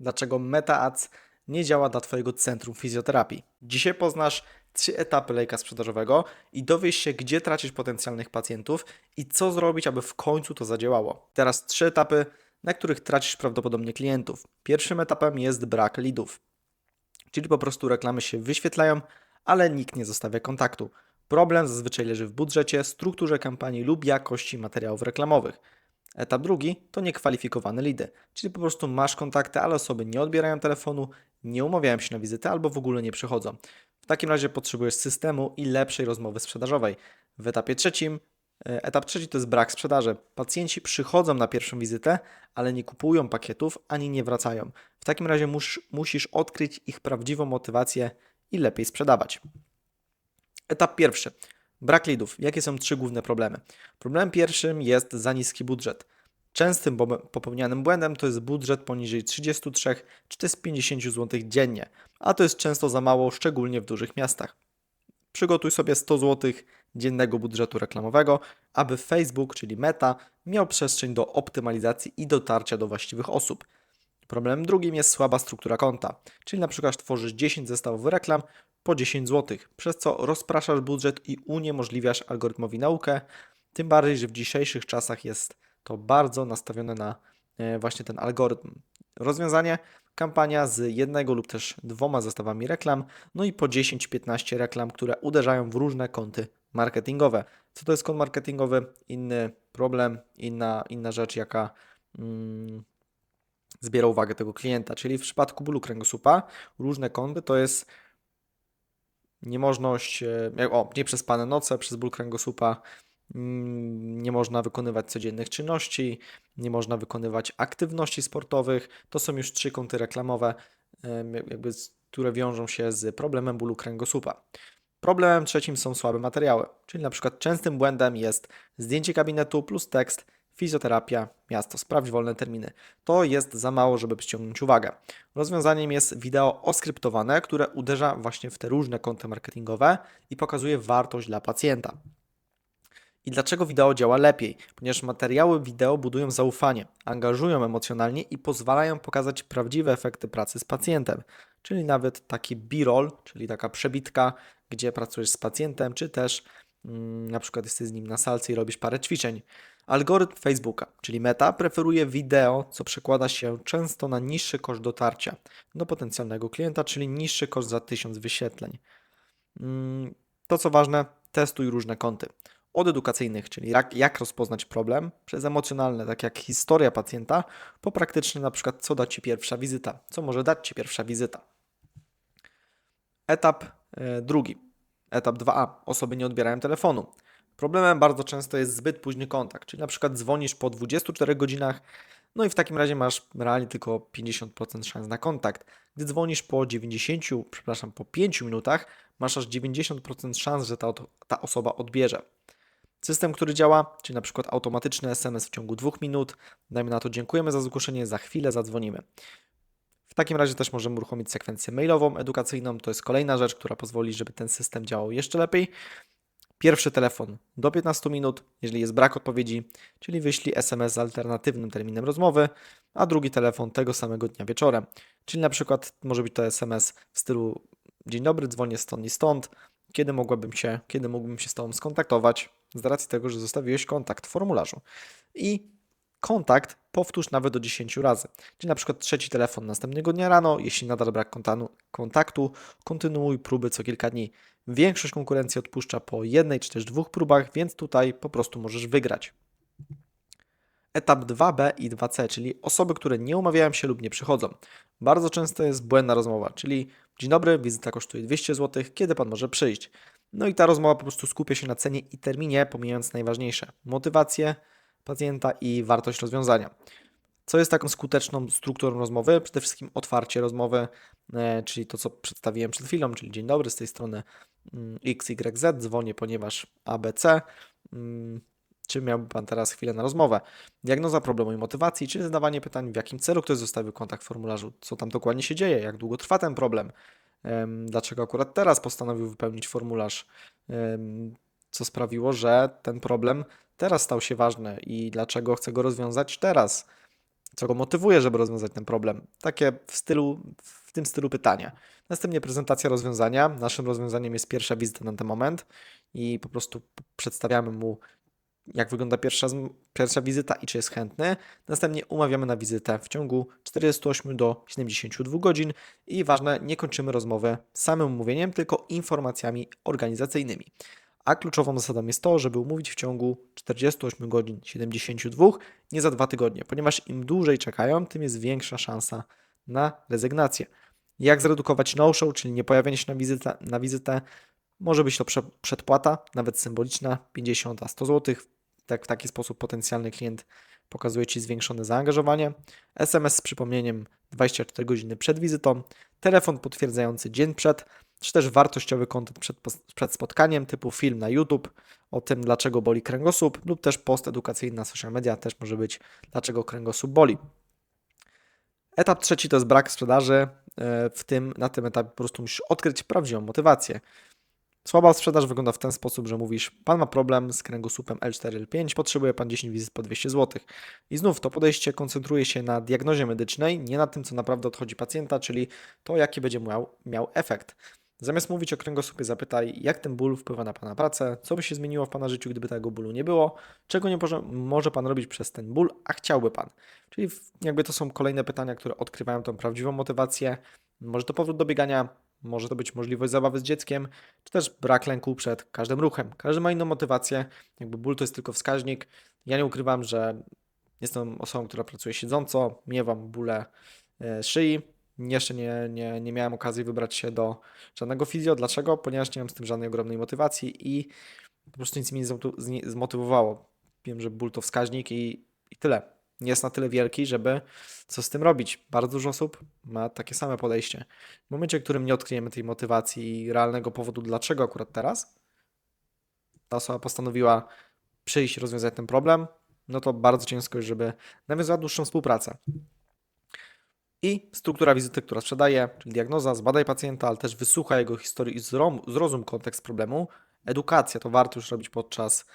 Dlaczego MetaAds nie działa dla Twojego centrum fizjoterapii? Dzisiaj poznasz trzy etapy lejka sprzedażowego i dowiesz się, gdzie tracisz potencjalnych pacjentów i co zrobić, aby w końcu to zadziałało. Teraz trzy etapy, na których tracisz prawdopodobnie klientów. Pierwszym etapem jest brak leadów, czyli po prostu reklamy się wyświetlają, ale nikt nie zostawia kontaktu. Problem zazwyczaj leży w budżecie, strukturze kampanii lub jakości materiałów reklamowych. Etap drugi to niekwalifikowane lidy, czyli po prostu masz kontakty, ale osoby nie odbierają telefonu, nie umawiają się na wizytę albo w ogóle nie przychodzą. W takim razie potrzebujesz systemu i lepszej rozmowy sprzedażowej. W etapie trzecim, e, etap trzeci to jest brak sprzedaży. Pacjenci przychodzą na pierwszą wizytę, ale nie kupują pakietów ani nie wracają. W takim razie mus, musisz odkryć ich prawdziwą motywację i lepiej sprzedawać. Etap pierwszy. Brak leadów. Jakie są trzy główne problemy? Problemem pierwszym jest za niski budżet. Częstym popełnianym błędem to jest budżet poniżej 33 czy też 50 zł dziennie, a to jest często za mało, szczególnie w dużych miastach. Przygotuj sobie 100 zł dziennego budżetu reklamowego, aby Facebook, czyli Meta, miał przestrzeń do optymalizacji i dotarcia do właściwych osób. Problemem drugim jest słaba struktura konta, czyli na przykład tworzysz 10 zestawów reklam po 10 zł, przez co rozpraszasz budżet i uniemożliwiasz algorytmowi naukę, tym bardziej, że w dzisiejszych czasach jest to bardzo nastawione na e, właśnie ten algorytm. Rozwiązanie kampania z jednego lub też dwoma zestawami reklam, no i po 10-15 reklam, które uderzają w różne konty marketingowe. Co to jest kont marketingowy? Inny problem, inna, inna rzecz, jaka mm, zbiera uwagę tego klienta. Czyli w przypadku bólu kręgosłupa różne kąty to jest niemożność, e, o, nieprzespane noce przez ból kręgosłupa, mm, nie można wykonywać codziennych czynności, nie można wykonywać aktywności sportowych. To są już trzy kąty reklamowe, jakby, które wiążą się z problemem bólu kręgosłupa. Problemem trzecim są słabe materiały, czyli na przykład częstym błędem jest zdjęcie gabinetu plus tekst, fizjoterapia, miasto, sprawdź wolne terminy. To jest za mało, żeby przyciągnąć uwagę. Rozwiązaniem jest wideo oskryptowane, które uderza właśnie w te różne konta marketingowe i pokazuje wartość dla pacjenta. I dlaczego wideo działa lepiej? Ponieważ materiały wideo budują zaufanie, angażują emocjonalnie i pozwalają pokazać prawdziwe efekty pracy z pacjentem. Czyli nawet taki b-roll, czyli taka przebitka, gdzie pracujesz z pacjentem, czy też mm, na przykład jesteś z nim na salce i robisz parę ćwiczeń. Algorytm Facebooka, czyli Meta, preferuje wideo, co przekłada się często na niższy koszt dotarcia do potencjalnego klienta, czyli niższy koszt za 1000 wyświetleń. Mm, To co ważne, testuj różne kąty. Od edukacyjnych, czyli jak, jak rozpoznać problem, przez emocjonalne, tak jak historia pacjenta, po praktyczne, na przykład co da Ci pierwsza wizyta, co może dać Ci pierwsza wizyta. Etap e, drugi. Etap 2a. Osoby nie odbierają telefonu. Problemem bardzo często jest zbyt późny kontakt, czyli na przykład dzwonisz po 24 godzinach, no i w takim razie masz realnie tylko 50% szans na kontakt. Gdy dzwonisz po 90, przepraszam, po 5 minutach, masz aż 90% szans, że ta, ta osoba odbierze. System, który działa, czyli na przykład automatyczny SMS w ciągu 2 minut, dajmy na to dziękujemy za zgłoszenie, za chwilę zadzwonimy. W takim razie też możemy uruchomić sekwencję mailową, edukacyjną. To jest kolejna rzecz, która pozwoli, żeby ten system działał jeszcze lepiej. Pierwszy telefon do 15 minut, jeżeli jest brak odpowiedzi, czyli wyślij SMS z alternatywnym terminem rozmowy, a drugi telefon tego samego dnia wieczorem. Czyli na przykład może być to SMS w stylu Dzień dobry, dzwonię stąd i stąd. Kiedy mogłabym się, kiedy mógłbym się z Tobą skontaktować? Z racji tego, że zostawiłeś kontakt w formularzu. I kontakt powtórz nawet do 10 razy. Czyli na przykład trzeci telefon następnego dnia rano, jeśli nadal brak kontaktu, kontynuuj próby co kilka dni. Większość konkurencji odpuszcza po jednej czy też dwóch próbach, więc tutaj po prostu możesz wygrać. Etap 2b i 2c, czyli osoby, które nie umawiają się lub nie przychodzą. Bardzo często jest błędna rozmowa, czyli dzień dobry, wizyta kosztuje 200 zł, kiedy pan może przyjść? No i ta rozmowa po prostu skupia się na cenie i terminie, pomijając najważniejsze motywację pacjenta i wartość rozwiązania. Co jest taką skuteczną strukturą rozmowy? Przede wszystkim otwarcie rozmowy, e, czyli to, co przedstawiłem przed chwilą, czyli dzień dobry, z tej strony mm, XYZ, dzwonię, ponieważ ABC. Mm, Czy miałby Pan teraz chwilę na rozmowę? Diagnoza problemu i motywacji, czyli zadawanie pytań, w jakim celu ktoś zostawił kontakt w formularzu, co tam dokładnie się dzieje, jak długo trwa ten problem, em, dlaczego akurat teraz postanowił wypełnić formularz, co sprawiło, że ten problem teraz stał się ważny i dlaczego chce go rozwiązać teraz Co go motywuje, żeby rozwiązać ten problem? Takie w stylu, w tym stylu pytania. Następnie prezentacja rozwiązania. Naszym rozwiązaniem jest pierwsza wizyta na ten moment i po prostu przedstawiamy mu, jak wygląda pierwsza, pierwsza wizyta i czy jest chętny. Następnie umawiamy na wizytę w ciągu 48 do 72 godzin i ważne, nie kończymy rozmowy samym mówieniem, tylko informacjami organizacyjnymi. A kluczową zasadą jest to, żeby umówić w ciągu 48 godzin 72, nie za dwa tygodnie, ponieważ im dłużej czekają, tym jest większa szansa na rezygnację. Jak zredukować no-show, czyli nie pojawienie się na wizytę, na wizytę? Może być to prze, przedpłata, nawet symboliczna, 50 a 100 zł. Tak, w taki sposób potencjalny klient pokazuje Ci zwiększone zaangażowanie. SMS z przypomnieniem 24 godziny przed wizytą, telefon potwierdzający dzień przed, czy też wartościowy kontent przed, przed spotkaniem, typu film na YouTube o tym, dlaczego boli kręgosłup, lub też post edukacyjny na social media, też może być, dlaczego kręgosłup boli. Etap trzeci to jest brak sprzedaży. E, W tym, na tym etapie po prostu musisz odkryć prawdziwą motywację. Słaba sprzedaż wygląda w ten sposób, że mówisz, pan ma problem z kręgosłupem L4, L5, potrzebuje pan 10 wizyt po 200 zł. I znów to podejście koncentruje się na diagnozie medycznej, nie na tym, co naprawdę odchodzi pacjenta, czyli to, jaki będzie miał, miał efekt. Zamiast mówić o kręgosłupie, zapytaj, jak ten ból wpływa na Pana pracę, co by się zmieniło w Pana życiu, gdyby tego bólu nie było, czego nie może, może Pan robić przez ten ból, a chciałby Pan. Czyli jakby to są kolejne pytania, które odkrywają tą prawdziwą motywację. Może to powrót do biegania, może to być możliwość zabawy z dzieckiem, czy też brak lęku przed każdym ruchem. Każdy ma inną motywację, jakby ból to jest tylko wskaźnik. Ja nie ukrywam, że jestem osobą, która pracuje siedząco, miewam bóle e, szyi. Jeszcze nie, nie, nie miałem okazji wybrać się do żadnego fizjo. Dlaczego? Ponieważ nie mam z tym żadnej ogromnej motywacji i po prostu nic mnie nie zmotywowało. Wiem, że ból to wskaźnik i, i tyle. Nie jest na tyle wielki, żeby co z tym robić. Bardzo dużo osób ma takie same podejście. W momencie, w którym nie odkryjemy tej motywacji i realnego powodu, dlaczego akurat teraz, ta osoba postanowiła przyjść, rozwiązać ten problem, no to bardzo ciężko jest, żeby nawiązać dłuższą współpracę. I struktura wizyty, która sprzedaje, czyli diagnoza, zbadaj pacjenta, ale też wysłuchaj jego historii i zrozum kontekst problemu. Edukacja to warto już robić podczas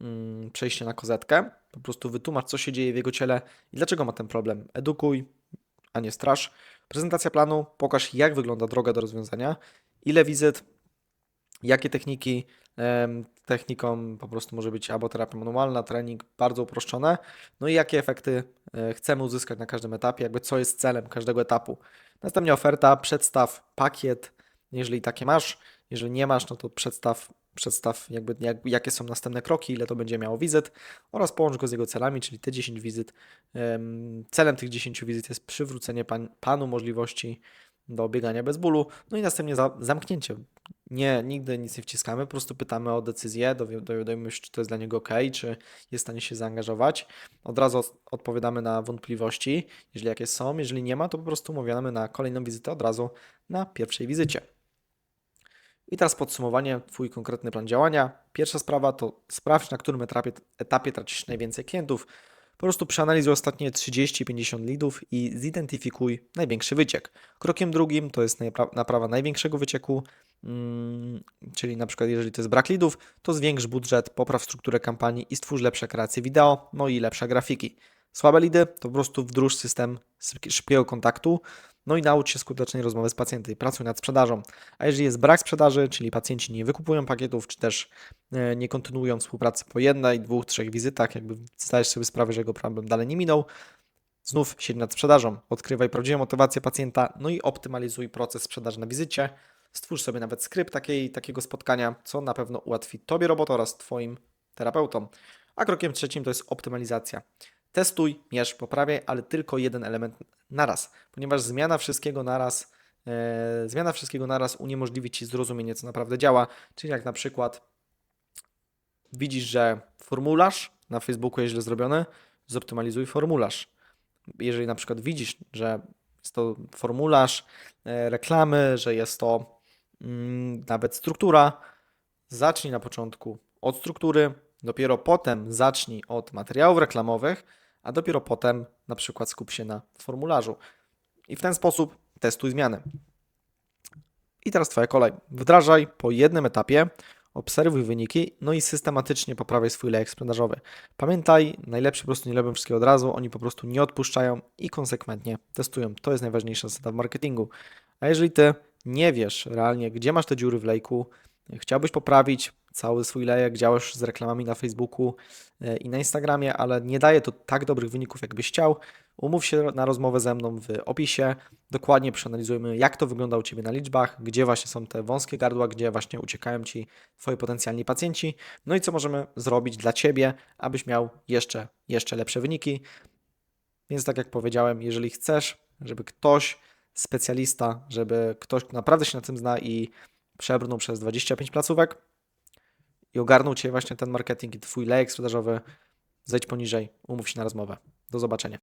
mm, przejścia na kozetkę. Po prostu wytłumacz, co się dzieje w jego ciele i dlaczego ma ten problem. Edukuj, a nie strasz. Prezentacja planu, pokaż, jak wygląda droga do rozwiązania, ile wizyt, jakie techniki. Techniką po prostu może być albo terapia manualna, trening bardzo uproszczone. No i jakie efekty e, chcemy uzyskać na każdym etapie, jakby co jest celem każdego etapu. Następnie oferta, przedstaw pakiet, jeżeli takie masz. Jeżeli nie masz, no to przedstaw, przedstaw jakby jak, jakie są następne kroki, ile to będzie miało wizyt oraz połącz go z jego celami, czyli te 10 wizyt. Em, Celem tych 10 wizyt jest przywrócenie pan, panu możliwości do biegania bez bólu, no i następnie za, zamknięcie. Nie, nigdy nic nie wciskamy, po prostu pytamy o decyzję, dowi- dowiadujemy się, czy to jest dla niego ok, czy jest w stanie się zaangażować. Od razu odpowiadamy na wątpliwości, jeżeli jakieś są. Jeżeli nie ma, to po prostu umawiamy na kolejną wizytę od razu na pierwszej wizycie. I teraz podsumowanie, Twój konkretny plan działania. Pierwsza sprawa to sprawdź, na którym etapie, etapie tracisz najwięcej klientów. Po prostu przeanalizuj ostatnie 30-50 leadów i zidentyfikuj największy wyciek. Krokiem drugim to jest naprawa największego wycieku, czyli na przykład jeżeli to jest brak leadów, to zwiększ budżet, popraw strukturę kampanii i stwórz lepsze kreacje wideo, no i lepsze grafiki. Słabe lidy to po prostu wdróż system szybki- szybkiego kontaktu, no i naucz się skutecznej rozmowy z pacjentem i pracuj nad sprzedażą. A jeżeli jest brak sprzedaży, czyli pacjenci nie wykupują pakietów, czy też e, nie kontynuują współpracy po jednej, dwóch, trzech wizytach, jakby zdajesz sobie sprawę, że jego problem dalej nie minął, znów siedź nad sprzedażą, odkrywaj prawdziwą motywację pacjenta, no i optymalizuj proces sprzedaży na wizycie. Stwórz sobie nawet skrypt takiej, takiego spotkania, co na pewno ułatwi Tobie robotę oraz Twoim terapeutom. A krokiem trzecim to jest optymalizacja. Testuj, mierz, poprawiaj, ale tylko jeden element naraz, ponieważ zmiana wszystkiego naraz, e, zmiana wszystkiego naraz uniemożliwi Ci zrozumienie, co naprawdę działa. Czyli jak na przykład widzisz, że formularz na Facebooku jest źle zrobiony, zoptymalizuj formularz. Jeżeli na przykład widzisz, że jest to formularz, e, reklamy, że jest to nawet struktura, zacznij na początku od struktury, dopiero potem zacznij od materiałów reklamowych, a dopiero potem na przykład skup się na formularzu. I w ten sposób testuj zmiany. I teraz Twoja kolej. Wdrażaj po jednym etapie, obserwuj wyniki, no i systematycznie poprawiaj swój lejek sprzedażowy. Pamiętaj, najlepsi po prostu nie robią wszystkiego od razu, oni po prostu nie odpuszczają i konsekwentnie testują. To jest najważniejsza zasada w marketingu. A jeżeli ty nie wiesz realnie, gdzie masz te dziury w lejku, chciałbyś poprawić cały swój lejek, działasz z reklamami na Facebooku e, i na Instagramie, ale nie daje to tak dobrych wyników, jakbyś chciał, umów się na rozmowę ze mną w opisie. Dokładnie przeanalizujemy, jak to wygląda u Ciebie na liczbach, gdzie właśnie są te wąskie gardła, gdzie właśnie uciekają Ci Twoi potencjalni pacjenci, no i co możemy zrobić dla Ciebie, abyś miał jeszcze, jeszcze lepsze wyniki. Więc tak jak powiedziałem, jeżeli chcesz, żeby ktoś, specjalista, żeby ktoś, kto naprawdę się na tym zna i przebrnął przez 25 placówek i ogarnął Cię właśnie ten marketing i Twój lejek sprzedażowy, zejdź poniżej, umów się na rozmowę. Do zobaczenia.